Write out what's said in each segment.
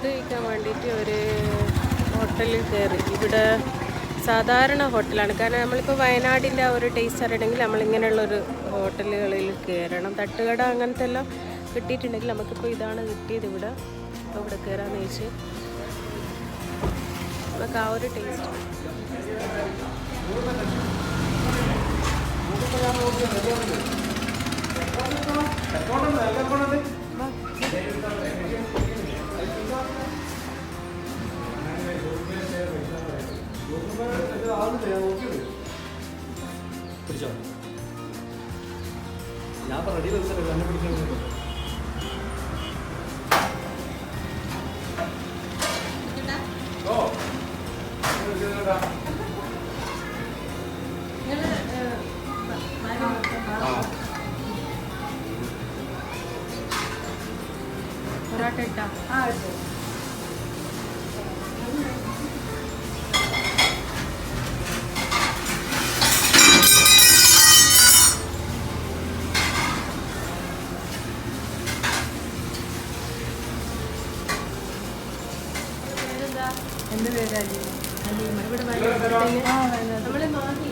Food കഴിക്കാൻ വേണ്ടിയിട്ട് ഒരു ഹോട്ടലിൽ കയറി. ഇവിടെ സാധാരണ ഹോട്ടലാണ്. കാരണം നമ്മളിപ്പോൾ വയനാടിന്റെ ആ ഒരു ടേസ്റ്റ് അറിയണമെങ്കിൽ നമ്മളിങ്ങനെയുള്ളൊരു ഹോട്ടലുകളിൽ കയറണം. തട്ടുകട അങ്ങനത്തെ എല്ലാം കിട്ടിയിട്ടുണ്ടെങ്കിൽ നമുക്കിപ്പോൾ ഇതാണ് കിട്ടിയത് ഇവിടെ. അപ്പോൾ ഇവിടെ കയറാന്ന് വെച്ച് നമുക്ക് ആ ഒരു ടേസ്റ്റ് പിടിച്ചോ ഞാൻ റെഡി വെച്ചല്ലേ തന്നെ പിടിക്കുന്നത് പൊറോട്ട ഇട്ടാ എന്റെ പേര് മാഹി.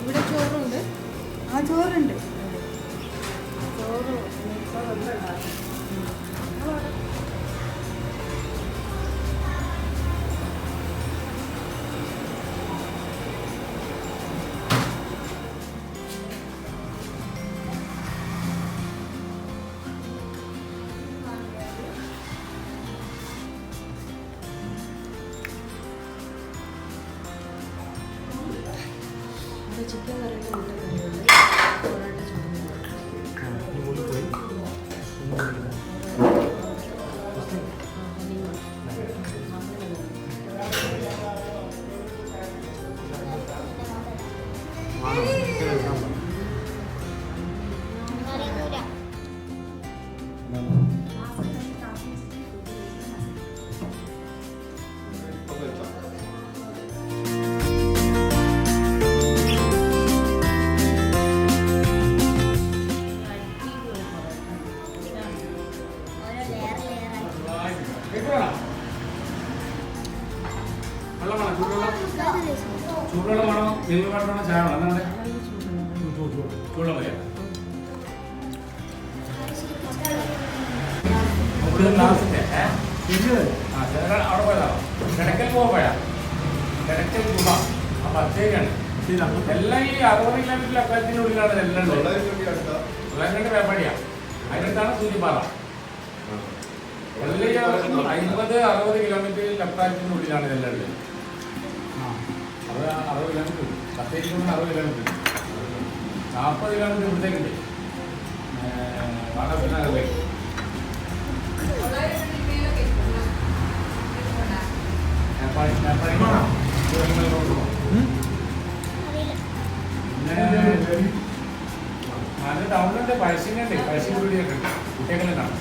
ഇവിടെ ചോറുണ്ട്? ആ ചോറുണ്ട്. ചിക്കൻ കറിയുടെ മുട്ട കറിയുണ്ട് പൊറോട്ട ചോറുണ്ട് ചൂടുവെള്ളമാണോ? വേണോ ചായ വേണോ എന്താണ് ചൂടുവെള്ളം. മതിയോ അവിടെ പോയതാണോ കിടക്കൽ പോകാൻ പോയാ. കിടക്കൽ ഗുഹ ആ പത്തേക്കാണ് എല്ലാം ഈ അറുപത് കിലോമീറ്റർ അക്കാലത്തിനുള്ളിലാണ് എല്ലാം തൊള്ളായിരത്തി വേപ്പാടിയാ അതിനടുത്താണ് സൂര്യപാറ എല്ലാം അമ്പത് അറുപത് കിലോമീറ്റർ ലക്കാലത്തിനുള്ളിലാണ് ഇതെല്ലാം ഉള്ളത്. അത് അറുപത് കിലോമീറ്റർ കൊണ്ട് അറുപത് കിലോമീറ്റർ നാൽപ്പത് കിലോമീറ്റർ ഇവിടത്തേക്കുണ്ട് അറുപത്. പിന്നെ നല്ല ടൗണിലുണ്ട് പഴശ്ശിനുണ്ട് പഴശ്ശി വീടിയൊക്കെ ഉണ്ട്. കുട്ടികളെ കാണാം.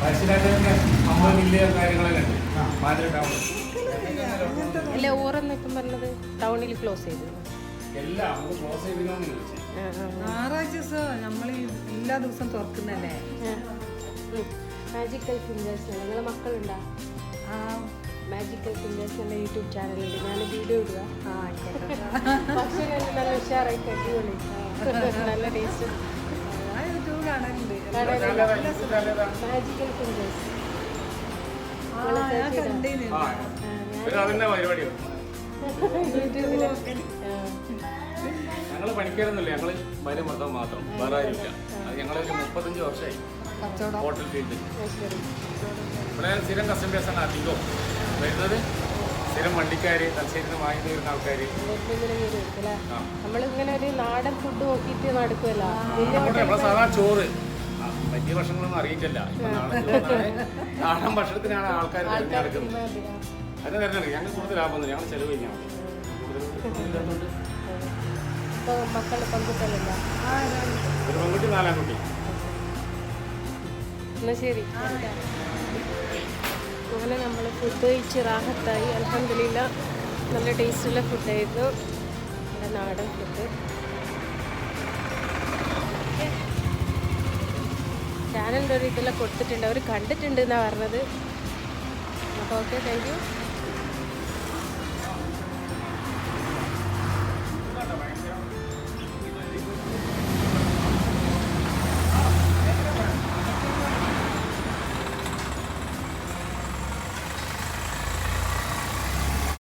പഴശ്ശിരാജാവിന്റെ അമ്പത് മില്യൺ കാര്യങ്ങളൊക്കെ ഉണ്ട്. മാതിരി ടൗൺ അല്ല ഊറെന്ന് ഇപ്പം പറഞ്ഞത്? ടൗണിൽ ക്ലോസ് ചെയ്തു. ഞായറാഴ്ച ദിവസം നമ്മൾ എല്ലാ ദിവസവും തുറക്കുന്നല്ലേ മാജിക്കൽ ഫിംഗേഴ്സ് നിങ്ങളെ മക്കളുണ്ടോ? ആ. മാജിക്കൽ ഫിംഗേഴ്സ് എന്ന യൂട്യൂബ് ചാനലുണ്ട് ഞാൻ വീഡിയോ ഇടുക. പക്ഷേ നല്ല ഉഷാറായി അടിപൊളി. നല്ല ടേസ്റ്റ് മാജിക്കൽ ഫിംഗേഴ്സ് യൂട്യൂബിൽ പണിക്കാരൊന്നുമില്ല. ഞങ്ങൾ ഭാര്യ മൊത്തം മാത്രം. വേറെ ആരുമില്ല. അത് ഞങ്ങളൊരു മുപ്പത്തഞ്ച് വർഷമായി ഹോട്ടൽ ഫീൽഡിൽ. ഇവിടെ സ്ഥിരം കസ്റ്റമേഴ്സാണ് അധികം വരുന്നത് സ്ഥിരം വണ്ടിക്കാര് തലശ്ശേരി വാങ്ങി തീരുന്ന ആൾക്കാര്. നമ്മളിങ്ങനെ ഒരു നാടൻ ഫുഡ് നോക്കിയിട്ട് നടക്കുമല്ലോ വലിയ നമ്മുടെ നമ്മളെ സാധാ ചോറ്. വലിയ ഭക്ഷണങ്ങളൊന്നും അറിയിട്ടില്ല നാടൻ ഭക്ഷണത്തിനാണ് ആൾക്കാർ തിരഞ്ഞെടുക്കുന്നത്. കൂടുതൽ ഞങ്ങൾ ചെലവ് കഴിഞ്ഞാൽ മക്കൾ ഒരു പെൺകുട്ടി നാലാം കുട്ടി. ശരി. അങ്ങനെ നമ്മൾ ഫുഡ് കഴിച്ച് റാഹത്തായി. അലഹമില്ല നല്ല ടേസ്റ്റുള്ള ഫുഡായിരുന്നു നമ്മുടെ നാടൻ ഫുഡ് ചാനലിന്റെ ഒരു ഇതെല്ലാം കൊടുത്തിട്ടുണ്ട്. അവർ കണ്ടിട്ടുണ്ട് എന്നാണ് പറഞ്ഞത്. അപ്പോൾ ഓക്കെ താങ്ക് യു